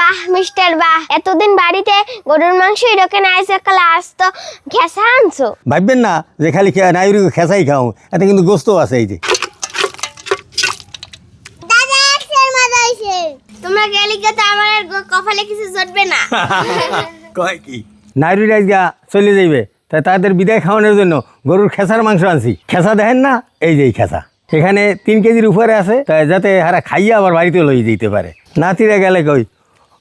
বাহ মিস্টার বাহ। এতদিন বাড়িতে গরুর মাংস এরকম আইসে কালা আসতো ঘেসা আনছো। ভাববেন না যে খালি নাইরি খেসাই খাও এতে কিন্তু গোস্ত আছে এই যে। তোমরা গেলে তো আমার আর কপালে কিছু জটবে না। কয় কি? নাইরি রাইস গা চলে যাইবে। তাই তাদের বিদায় খাওয়ানোর জন্য গরুর খেসার মাংস আনছি। খেসা দেখেন না? এই যে খেসা এখানে তিন কেজির উপরে আছে। তাই যাতে হারা খাইয়ে আবার বাড়িতে লই যেতে পারে। নাতিরা গেলে কই?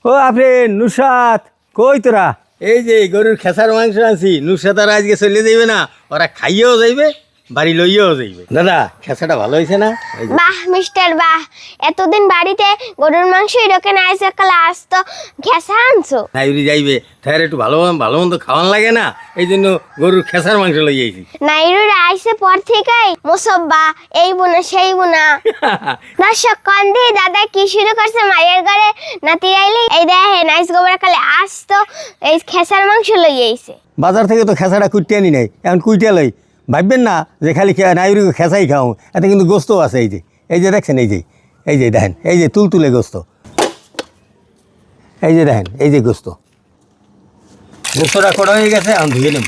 ও আপনি নুসাত কই তোরা? এই যে গরুর খেসার মাংস আছি নুসাত আর আজকে চলে যাইবে না, ওরা খাইয়েও যাইবে। বাড়ি লইয়েও যাইবে। দাদা খেসাটা ভালো হয়েছে না? বাহ মিস্টার বাহ। এতদিন বাড়িতে গরুর মাংস এরকম আইসে কালা আসতো ঘেসা আনছো? নাইরি যাইবে। তাহলে একটু ভালো ভালো মন্দ খাওয়ান লাগে না এই জন্য গরুর খেসার মাংস লই আইছি। নাইরুর আইসে পর থেকেই মুসব্বা এই বুনা সেই বুনা। দর্শক কন্দে দাদা কি শুরু করছে মায়ের ঘরে? নাতি আইলি এই দেখে নাইস গোবর কালে আসতো এই খেসার মাংস লই আইছে। বাজার থেকে তো খেসাটা কুইটে আনি নাই এখন কুইটে লই। ভাববেন না যে খালি নাইরি খেসাই খাও এতে কিন্তু গোস্ত আছে এই যে এই যে দেখছেন এই যে এই যে দেখেন এই যে তুলতুলে গোস্ত এই যে দেখেন এই যে গোস্ত। গোস্তটা কড়া হয়ে গেছে এখন ধুয়ে নেব।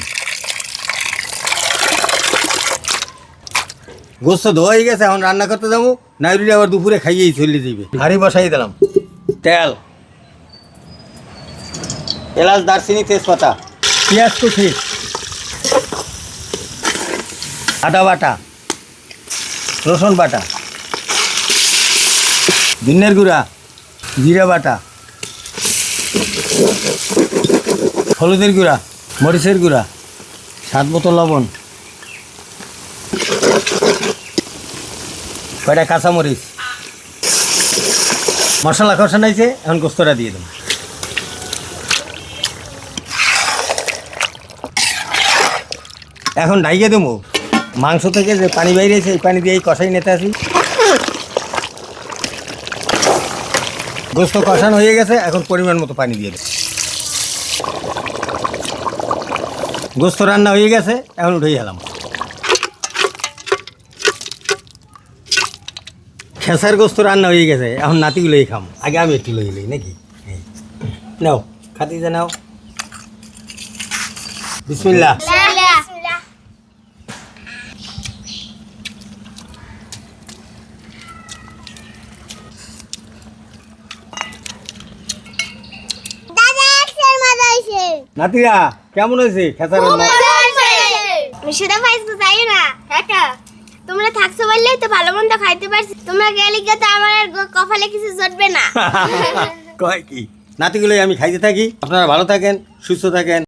গোস্ত ধোয়া হয়ে গেছে এখন রান্না করতে যাব নাইরুরি আবার দুপুরে খাইয়েই চলে যাবে হাঁড়ি বসাই দিলাম। তেল এলাচ দারচিনি তেজপাতা। পেঁয়াজ কুচি। আদা বাটা, রসুন বাটা, ধনিয়ার গুঁড়া, জিরা বাটা, হলুদের গুঁড়া, মরিচের গুঁড়া সাত বোতল লবণ, কয়টা কাঁচামরিচ, মশলা কষানাইছে এখন গোস্তটা দিয়ে দেবো। এখন ঢাইকে দেবো। মাংস থেকে যে পানি বাইরেছে এই পানি দিয়ে এই কষাই নিতে আসি। গোস্ত কষানো হয়ে গেছে, এখন পরিমাণ মতো পানি দিয়ে দেবো গোস্ত রান্না হয়ে গেছে, এখন উঠেই গেলাম খেসার গোস্ত রান্না হয়ে গেছে, এখন নাতিগুলোই খাম। আগে আমি একটু লই লই, নাকি? নাও খাতি যে নাও বিসমিল্লা দাদা মজা নাতিরা কেমন হয়েছে? খেসার রান্না? সেটা পাইছো তাই না। একা তোমরা থাকছো বললেই তো ভালো মন্দ খাইতে পারছি। তোমরা গেলে তো আমার আর কপালে কিছু জটবে না। কয় কি? নাতিগুলোই আমি খাইতে থাকি। আপনারা ভালো থাকেন সুস্থ থাকেন।